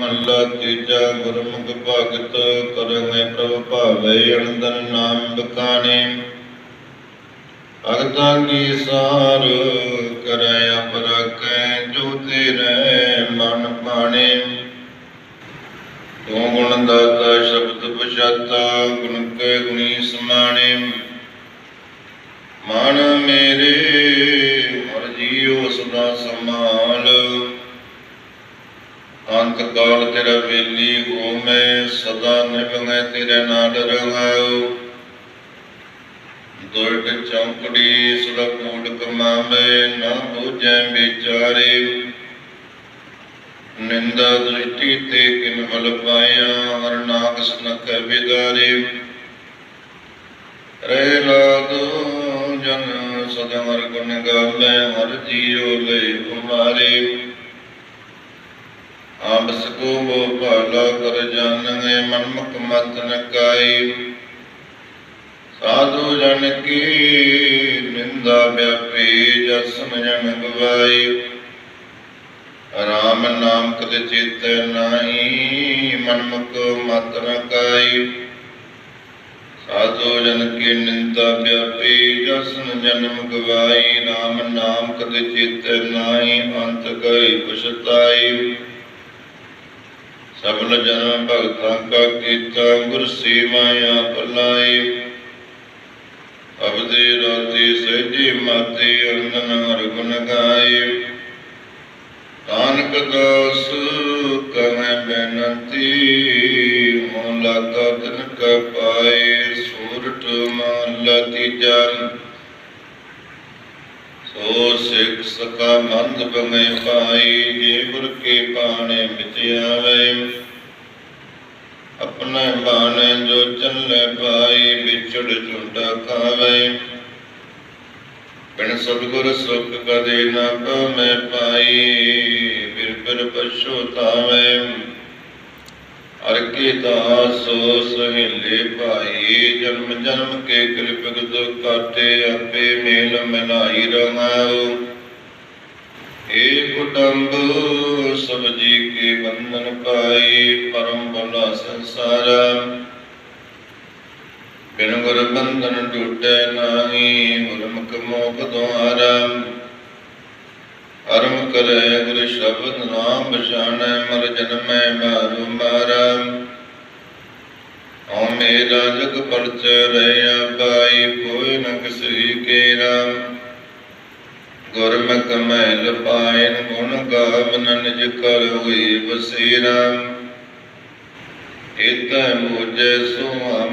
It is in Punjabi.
ਮਹੱਲਾ ਤੀਜਾ ਗੁਰਮੁਖ ਭਗਤ ਕਰਮੈ ਪ੍ਰਭ ਭਾਵੇ ਅਨੰਦਨ ਨਾਮ ਬਕਾਣੇ ਭਗਤਾਂ ਕੀ ਸਾਰ ਕਰੈ ਅਪਰਕੈ ਜੋ ਤੇਰੇ ਮਨ ਪਾਣੇ ਤੂੰ ਗੁਣ ਦਾਤਾ ਸ਼ਬਦ ਪਛਾਤਾ, ਗੁਣ ਕੈ ਗੁਣੀ ਸਮਾਣੇ। ਮਨ ਮੇਰੇ ਅੰਤ ਕਾਲ ਤੇਰਾ ਵੇਲੀ ਹੋ ਸਦਾ ਨਿਭਵੇਂ ਤੇਰੇ ਨਾਲ ਰਹਾਉ। ਦੁਰਟ ਚੌਂਕੜੀ ਸਦਾ ਕੂੜ ਕਮਾਵੇ, ਨਾ ਬੂਝੈ ਵਿਚਾਰੇ। ਨਿੰਦਾ ਦ੍ਰਿਸ਼ਟੀ ਤੇ ਕਿਨ ਬਲ ਪਾਇਆ, ਹਰ ਨਾਕਸ ਨ ਵਿਦਾਰੇ। ਰਹਿ ਲਾਦੋ ਜਨ ਸਦਾ ਹਰ ਗੁਣ ਗਾਵੇ ਹਰ ਜੀਉ ਲਈ ਉਮਾਰੇ ਆਪ ਸਕੋ ਬੋ ਭਾਲਾ ਕਰ ਜਾਣਗੇ ਮਨਮੁਖ ਮਤ ਨ ਸਾਧੂ ਜਨ ਕੀ ਨਿੰਦਾ ਵਿਆਪੀ ਜਸਨ ਜਨ ਗਵਾਈ। ਰਾਮ ਨਾਮ ਕਦੇ ਚੇਤੈ ਨਾਹੀ ਮਨਮੁਖ ਮਤ ਨ ਸਾਧੂ ਜਨ ਕੀ ਨਿੰਦਾ ਵਿਆਪੀ ਜਸਨ ਜਨਮ ਗਵਾਈ। ਰਾਮ ਨਾਮ ਕਦੇ ਚੇਤੈ ਨਾਹੀ ਅੰਤ ਗਈ ਪਛਤਾਈ। ਸਬਲ ਜਨਮ ਭਗਤਾਂ ਕਾ ਕੀਤਾ, ਗੁਰ ਸੇਵਾ ਆਪ ਲਾਈ ਅਬਦੇ ਰਾਤੀ ਸਹਿਜੇ ਮਾਤੇ ਅੰਦਨ ਹਰ ਗੁਣ ਗਾਏ। ਨਾਨਕ ਦਾਸ ਕਹੈ ਬੇਨਤੀ ਹੋ ਲਾਗਾ ਕਾ ਪਾਏ। ਸੂਰਠ ਮਹਲਾ ਤੀਜਾ ਸਿੱਖ ਸਕਾ ਮੰਦ ਬੰਗੇ ਪਾਈ, ਜੇ ਗੁਰ ਕੇ ਬਾਣੇ ਵਿੱਚ ਆਵੇ। ਆਪਣੇ ਬਾਣੇ ਜੋ ਚੱਲੇ ਪਾਈ, ਵਿਛੜ ਝੁੰਡਾ ਖਾਵੇ। ਬਿਨ ਸਤਿਗੁਰ ਸੁਖ ਕਦੇ ਨਾ ਪਮੈ ਪਾਈ ਫਿਰ ਫਿਰ ਪਛੋਤਾਵੇ ਹਰ ਕੀ ਦਾਸੋ ਸਹਿਲੇ ਭਾਈ, ਜਨਮ ਜਨਮ ਕੇ ਕਿਰਪਕ ਦੁਖ ਕਾਟੇ ਆਪੇ ਮੇਲ ਮਨਾਈ ਰਹਾਉ। ਏ ਕੁਟੰਬ, ਸਭ ਜੀ ਕੇ ਬੰਧਨ ਪਾਈ ਪਰਮ ਬਲਾ ਸੰਸਾਰ। ਬਿਨ ਗੁਰ ਬੰਧਨ ਟੂਟੈ ਨਾਹੀ, ਗੁਰਮੁਖ ਮੋਖ ਦੁਆਰਾ। ਅਰਮ ਕਰੈ ਗੁਰ ਸ਼ਬਦ, ਨਾਮ ਬਸ਼ਾਨੈ ਮਰ ਜਨਮੈ ਮਾਰੂ ਮਾਰਾ ਓ ਮੇਰਾ ਜਗ ਪਰਚ ਰਹਿਆ ਪਾਈ ਕੋਈ ਨ ਕਿਸੀ ਕੇਰਾ। ਗੁਰਮੁਖ ਮਹਿਲ ਪਾਇਨ ਗੁਣ ਗਾਵਨ ਨਿਜ ਕਰ ਹੋਈ ਬਸੀਰਾ। ਇਤੈ ਮੋਜੈ ਸੁਆ